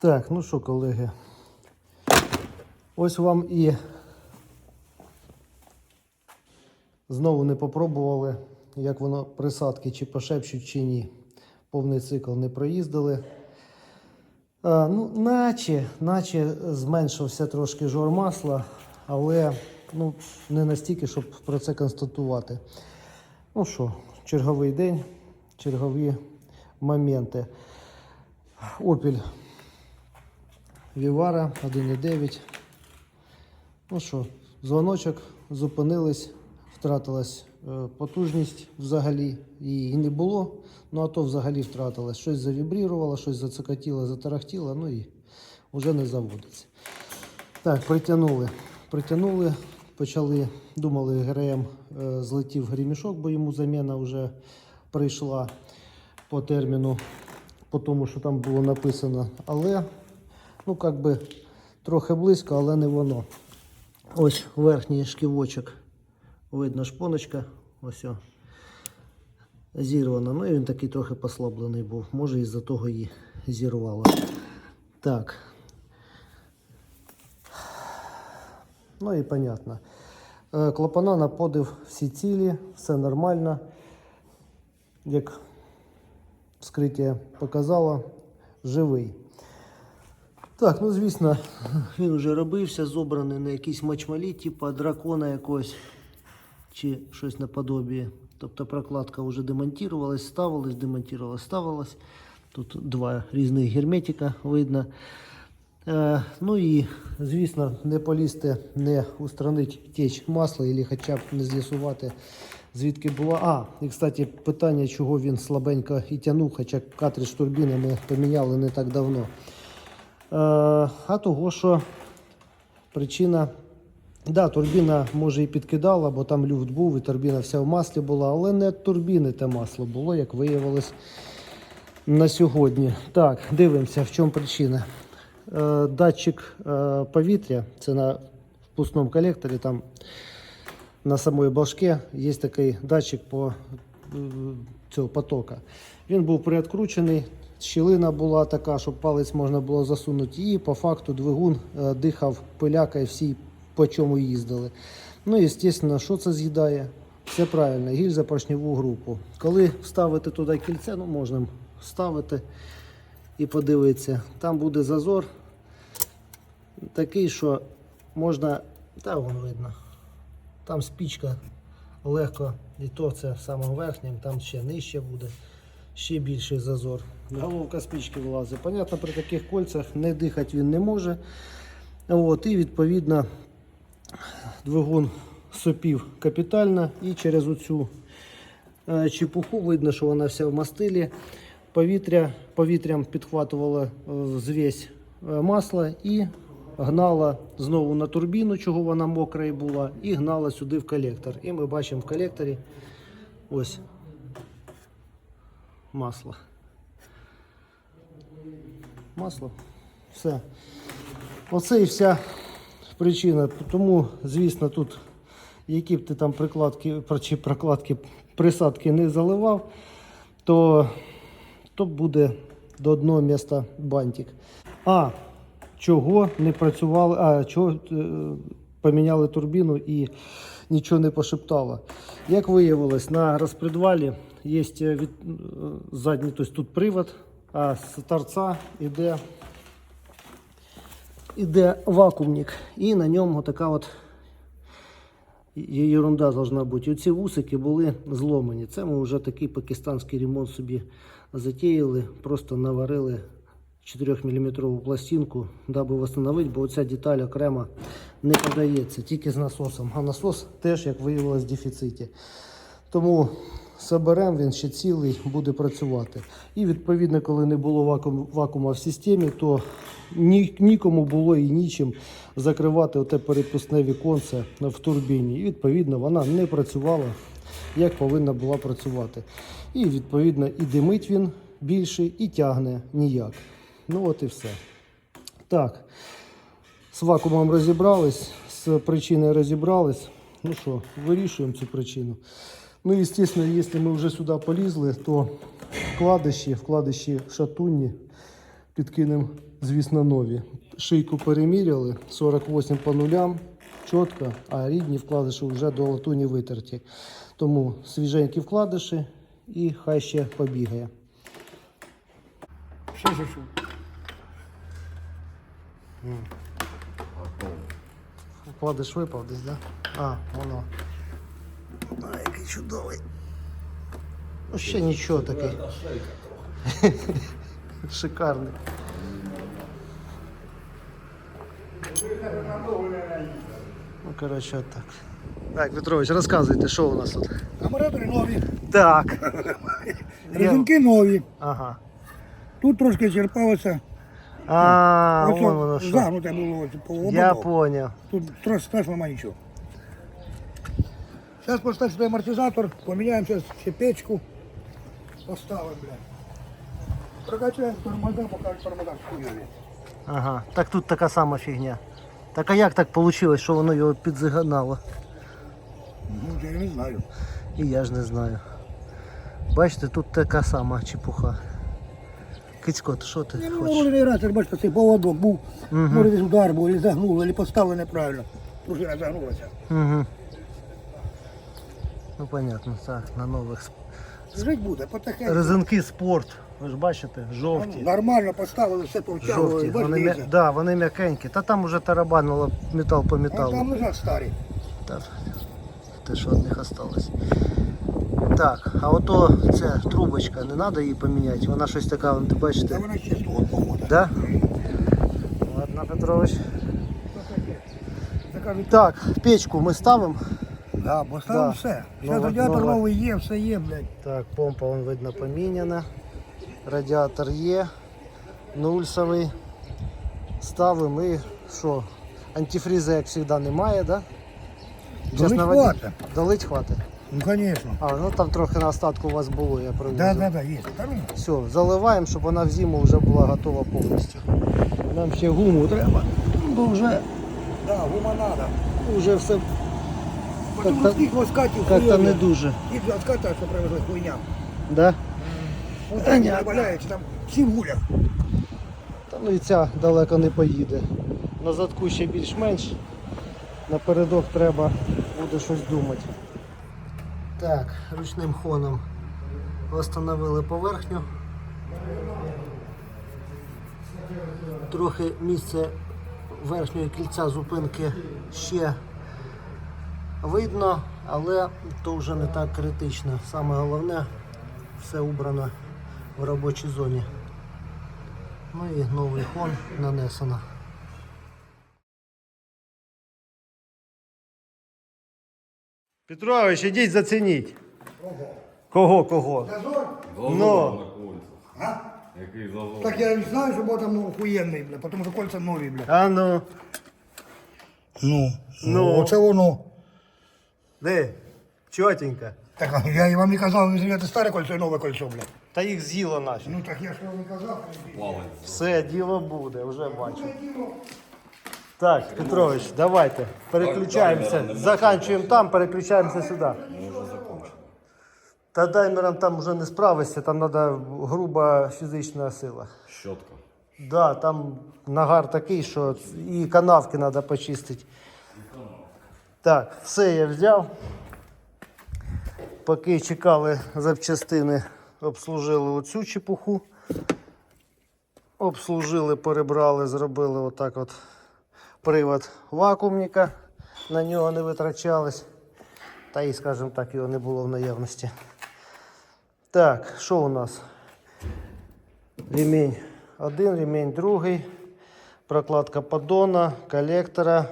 Так, ну що, колеги. Ось вам і знову не попробували, як воно присадки чи пошепчуть, чи ні. Повний цикл не проїздили. А, ну, наче, наче зменшився трошки жор масла, але ну, не настільки, щоб про це констатувати. Ну що, черговий день, чергові моменти. Opel Vivara 1.9. Ну що, дзвоночок, зупинились, втратилась е, потужність взагалі. Її не було, ну а то взагалі втратилась. Щось завібрірувало, щось зацокотіло, затарахтіло, ну і вже не заводиться. Так, притягнули. Притягнули, почали, думали, ГРМ е, злетів ремішок, бо йому заміна вже прийшла по терміну, по тому, що там було написано. Але, ну, як би, трохи близько, але не воно. Ось верхній шківочок. Видно шпоночка. Ось о. Зірвана. Ну і він такий трохи послаблений був. Може із-за того її зірвало. Так. Ну і понятно. Е, Клапана на подив всі цілі, все нормально. Як вскриття показало, живий. Так, ну звісно, він вже робився, зобраний на якісь мачмалі, типу дракона якогось чи щось наподобіє. Тобто прокладка вже демонтувалась, ставилась, демонтувалась, ставилась. Тут два різних герметика видно. Е, ну і, звісно, не полізти, не устранити теч масла, або хоча б не з'ясувати, звідки була. А, і кстати, питання, чого він слабенько і тянув, хоча картридж турбіни ми поміняли не так давно. Е, а того, що причина. Да, турбіна може і підкидала, бо там люфт був, і турбіна вся в маслі була, але не турбіни те масло було, як виявилось на сьогодні. Так, дивимося, в чому причина. Е, датчик е, повітря, це на впускному колекторі, там на самої башці є такий датчик по цього потока. Він був приоткручений, щілина була така, щоб палець можна було засунути. І по факту двигун е, дихав пилякою всій, по чому їздили. Ну і, звісно, що це з'їдає? Все правильно, гільза поршневу групу. Коли вставити туди кільце, ну можна вставити і подивитися. Там буде зазор такий, що можна, та вон видно, там спічка легко, і то це в самому верхньому, там ще нижче буде, ще більший зазор. Головка спічки вилазить. Понятно, при таких кольцях не дихати він не може. От, і відповідно двигун сопів капітально і через оцю е, чепуху видно, що вона вся в мастилі. Повітря, повітрям підхватувало е, звесь е, масла і гнала знову на турбіну, чого вона мокра і була, і гнала сюди в колектор. І ми бачимо в колекторі ось масло. Масло. Все. Оце і вся причина. Тому, звісно, тут які б ти там прикладки чи прокладки присадки не заливав, то, то буде до одного міста бантик. А чого не працювали, а чого е, поміняли турбіну і нічого не пошептало. Як виявилось, на розпредвалі є е, від, е, задній, тобто тут привод, а з торця йде іде вакуумник, і на ньому така от ерунда должна бути. Оці вусики були зломані. Це ми вже такий пакистанський ремонт собі затіяли, просто наварили 4-мм пластинку, даби встановити, бо оця деталь окремо не подається, тільки з насосом. А насос теж, як виявилось, в дефіциті. Тому соберемо, він ще цілий буде працювати. І відповідно, коли не було вакуум, вакуума в системі, то ні, нікому було і нічим закривати оте перепускне віконце в турбіні. І відповідно вона не працювала, як повинна була працювати. І відповідно і димить він більше, і тягне ніяк. Ну от і все. Так, з вакуумом розібрались, з причиною розібрались. Ну що, вирішуємо цю причину. Ну, естественно, если мы уже сюда полезли, то вкладиші, вкладиші шатунні підкинемо, звісно, нові. Шийку переміряли, 48 по нулям, чітко, а рідні вкладиші вже до латуні витерті. Тому свіженькі вкладиші і хай ще побігає. Що, що, що? Вкладиш випав десь, да? А, воно. А, який чудовий. Ну, ще нічого такий. Шикарний. Ну, коротше, так. Так, Петрович, розказуйте, що у нас тут. Акумулятори нові, Так. резинки нові. Ага. Тут трошки черпалося. А, Ось вон воно що. загнуте було ось по Я ободок. понял. Тут трошки страшно немає нічого. Зараз поставимо сюди амортизатор, поміняємо зараз ще печку. Поставимо, блядь. Прокачаємо тормоза, поки тормоза хуйові. Ага. Так тут така сама фігня. Так а як так вийшло, що воно його підзагнало? Ну, я не знаю. І я ж не знаю. Бачите, тут така сама чепуха. Кицько, ти що ти ну, хочеш? раз, як бачите, цей поводок був, може десь удар був, або загнуло, або поставили неправильно. Пружина загнулася. Угу. Ну понятно, так, на нових. Жить буде, потихеньку. Резинки спорт. Ви ж бачите, Ну, жовті. Нормально поставили, все повтягували, Жовті. Вони, м'я... да, вони м'якенькі. Та там уже тарабанило метал по А металу. там лежать старі. Так, те, що від них осталось. Так, а ото ця трубочка, не треба її поміняти. Вона щось така, вон, ти Та бачите. вона ще з того. Да? Ладно, Петрович. Це кажуть, Так, печку ми ставимо. Да, бо ставимо Да. все. Нова- радіатор нова. новий є, все є, блядь. Так, помпа вон видно поміняна. Радіатор є. Нульсовий. Ставимо і що? Антифріза, як завжди, немає, да? Долить на воді- хватить. Долить хватить. Ну, звісно. А, ну там трохи на остатку у вас було, я привозив. Да, да, да, є. Та ну, Все, заливаємо, щоб вона в зиму вже була готова повністю. Нам ще гуму треба, бо вже, да, гума надо. вже все Тому Как-то- скільки оскатів як-то не дуже. Їх оската, що привезли хуйня. Да? Понятно. там валяється, там всі в гулях. Та ну і ця далеко не поїде. На задку ще більш-менш. Напередок треба буде щось думати. Так, ручним хоном встановили поверхню. Трохи місце верхньої кільця зупинки ще видно, але то вже не так критично. Саме головне все убрано в робочій зоні. Ну і новий хон нанесено. Петрович, ідіть зацініть. Кого, кого? Зазор? Ну, А? Який зазор? Так я не знаю, що було там ну, охуєнний, бля, тому що кольця нові, бля. а ну, Ну, Ну. оце воно. Де? Чотенько. Так, я і вам не казав, ви зрівняти старе кольцо і нове кольцо, бля. Та їх з'їло наші. Ну так я ж вам не казав. Все, діло буде, вже бачу. Так, Петрович, давайте переключаємося. Заканчуємо там, переключаємося сюди. Та таймером там вже не справишся, там треба груба фізична сила. Щотка. Да, там нагар такий, що і канавки треба почистити. Так, все я взяв. Поки чекали запчастини, обслужили оцю чепуху. Обслужили, перебрали, зробили отак от привод вакуумника. На нього не витрачались. Та і, скажімо так, його не було в наявності. Так, що у нас? Ремень один, ремень другий, прокладка поддона, коллектора,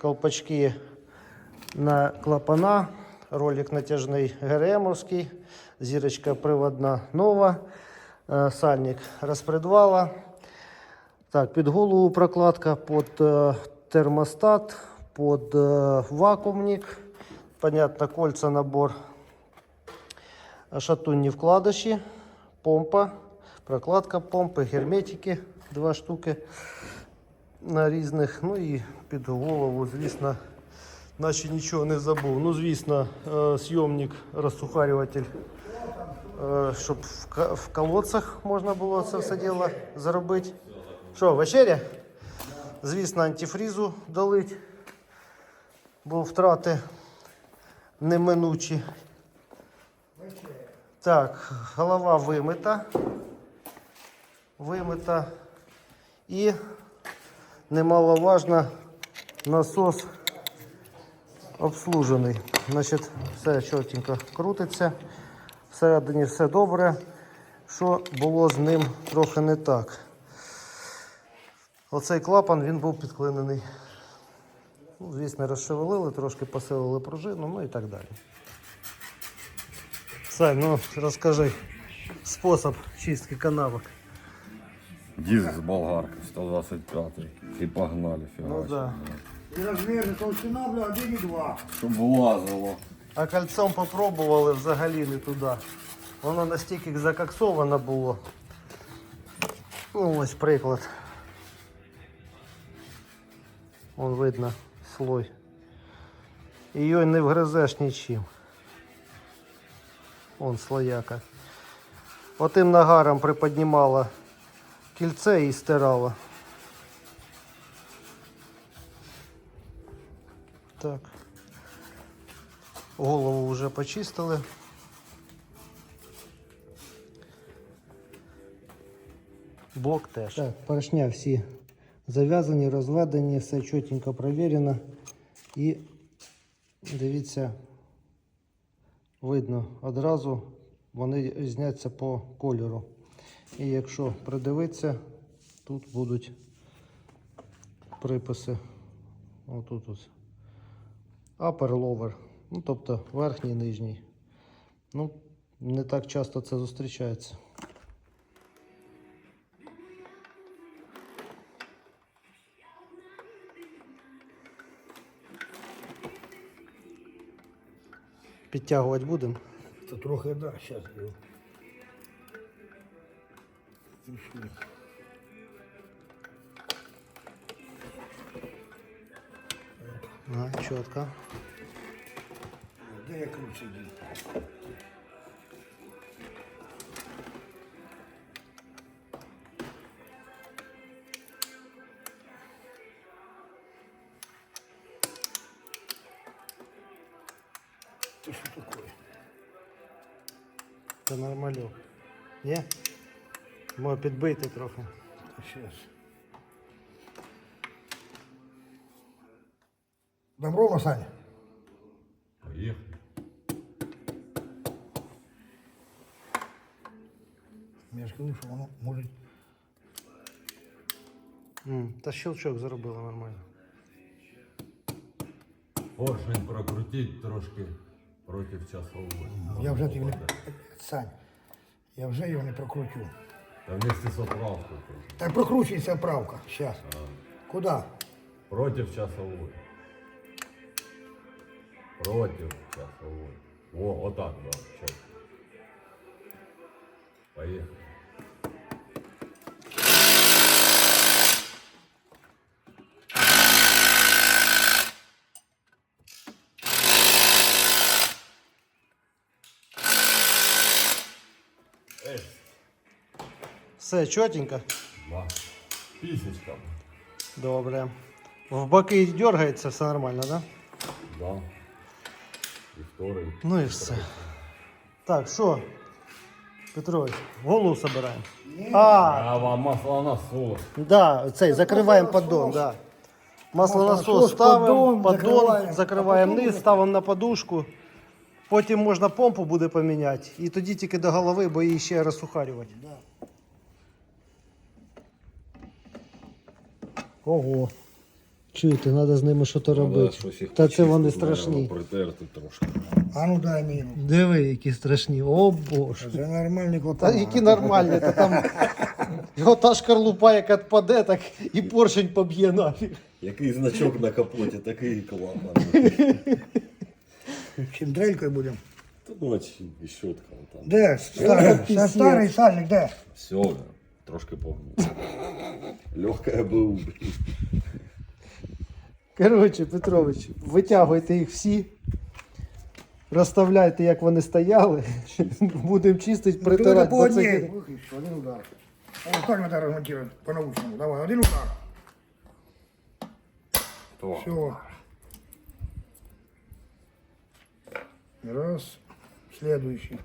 колпачки на клапана, ролик натяжний ГРМовський, зірочка приводна нова, е, сальник розпредвала. Так, під голову прокладка, під е, термостат, під е, вакуумник, понятно, кольца набор. Шатунні вкладиші, помпа, прокладка помпи, герметики, два штуки на різних. Ну і під голову, звісно, наче нічого не забув. Ну, звісно, е, зйомник, розсухарюватель, е, щоб в колодцях можна було це все діло зробити. Що, вечеря? Звісно, антифрізу долить, бо втрати неминучі. Так, голова вимита. Вимита. І немаловажно насос обслужений. Значить, все чотенько крутиться. Всередині все добре. Що було з ним трохи не так. Оцей клапан він був підклинений. Ну, звісно, розшевелили, трошки посилили пружину, ну і так далі. Сань, ну розкажи спосіб чистки канавок. Диск з болгарки 125 і погнали Ну да. И размеры толщина, бля, 1,2. Щоб влазило. А кольцом попробували взагалі не туди. Воно настільки закоксовано було. Ну, ось приклад. Вон видно слой. Її не вгризеш нічим. Вон слояка. Отим нагаром приподнімала кільце і стирала. Так. Голову вже почистили. Блок теж. Так, поршня всі зав'язані, розведені, все чотенько провірено. І дивіться, видно одразу вони різняться по кольору. І якщо придивитися, тут будуть приписи. Отут ось. Upper lower. Ну, тобто верхній нижній. Ну, не так часто це зустрічається. Підтягувати будемо. Это трохи, да, сейчас. А, чітко. Где я ключ один? Ты что такое? Це нормально. Ні? Може підбити трохи. Сейчас. Дам ровно, Саня? Поїхали. Я ж кажу, що воно може. М, Та щелчок зробили нормально. Поршень прокрутіть трошки проти часової. Я вже тобі не... Сань, я вже його не прокручу. Та вместе з оправкою. Так прокручується правка. Сейчас. Куда? Проти часової. Проти часової. О, отак, да. Поїхали. Все чотенько. да. Пісечка. Добре. В боки дергається, все нормально, так? Да? Да. І вторий. Ну і все. Так, що? Петрович, голову собираємо. А, А вам маслонасос. да, цей, закриваємо поддон, да. Маслонасос Маслонасос, ставимо, поддон, поддон, закриваємо. закриваємо низ, ставимо на подушку. Потім можна помпу буде поміняти. І тоді тільки до голови, бо її ще розсухарювати. Ого. Чуєте, треба з ними щось робити. Та це вони страшні. Притерти трошки. А ну дай мені. Диви, які страшні. О боже. Це нормальний Та клапан. які нормальні, та там його та шкарлупа як відпаде, так і поршень поб'є нафіг. Який значок на капоті, такий клапан. Чим дрелькою будемо? Та ночі і щотка там. Де? Старий, це старий сальник, де? Все, трошки погнув. Легкая БУ. Коротше, Петрович, витягуйте їх всі, розставляйте, як вони стояли. Будемо чистити, Притирати притирати. по одній. Один удар. Вот так надо размонтировать по-научному. Давай, один удар. То. Все. Раз. Следующий.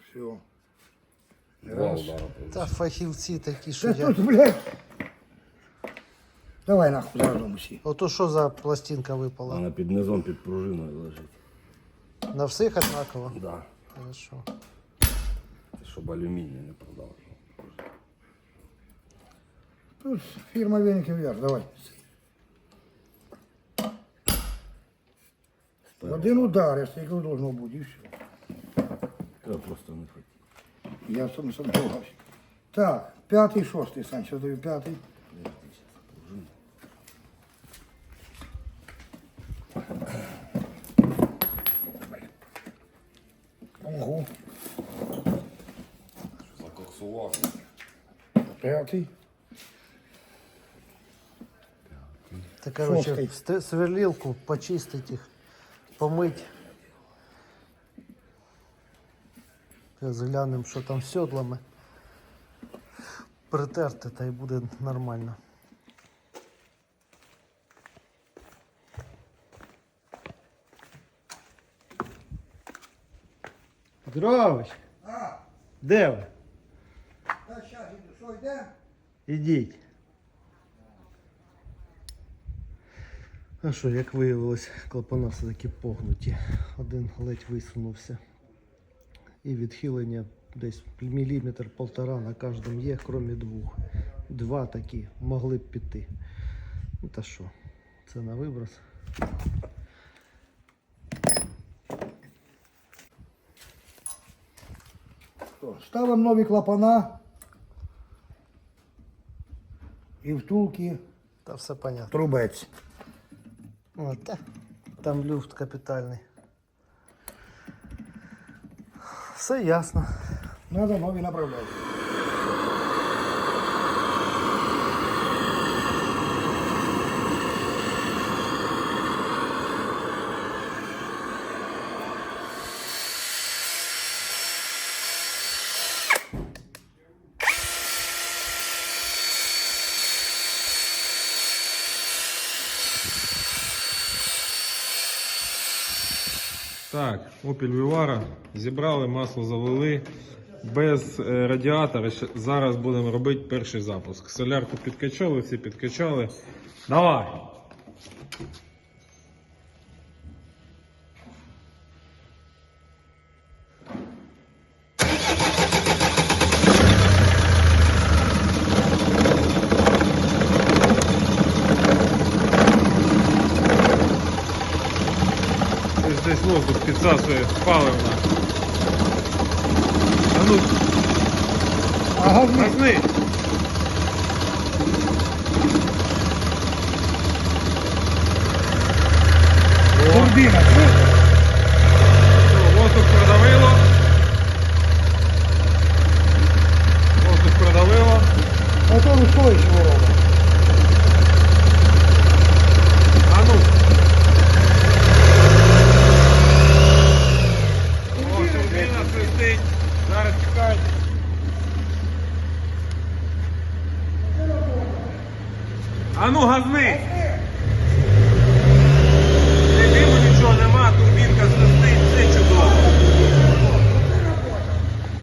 Все. Два Раз. удара. Та фахівці такі, що Да я. тут, блядь. Давай нахуй заразом усі. Ото що за пластинка Вона випала? під низом під пружиною лежить. На всіх однаково? Да. Хорошо. Ти щоб алюміній не продав. Тут фирма веники вверх, давай. Один удар, если их должно быть, и все. Я просто не хотів. Я сам сомневался. Так, пятый, шостый, Сань, сейчас даю пятый. Ого, Закоксував. пятый. Та короче, Шостий. ст- сверлилку, почистить їх, помить. Зараз глянемо, що там з сьодлами. Притерти, та й буде нормально. Петрович, А, де ви? да, сейчас иду, что, идем? Ідіть. А що, як виявилось, клапана все-таки погнуті. Один ледь висунувся. І відхилення десь міліметр полтора на кожному є, крім двох. Два такі могли б піти. Ну та що, це на виброс. Что, ставим нові клапана і втулки Та все понятно. трубець. От, та, там люфт капітальний. Все ясно. Надо нові направляти. Так, Opel Vivara. Зібрали, масло завели. Без е, радіатора зараз будемо робити перший запуск. Солярку підкачали, всі підкачали. Давай! Десь десь воздух підсасує паливна. А ну, Ага, газни! турбіна. Все, Воздух продавило.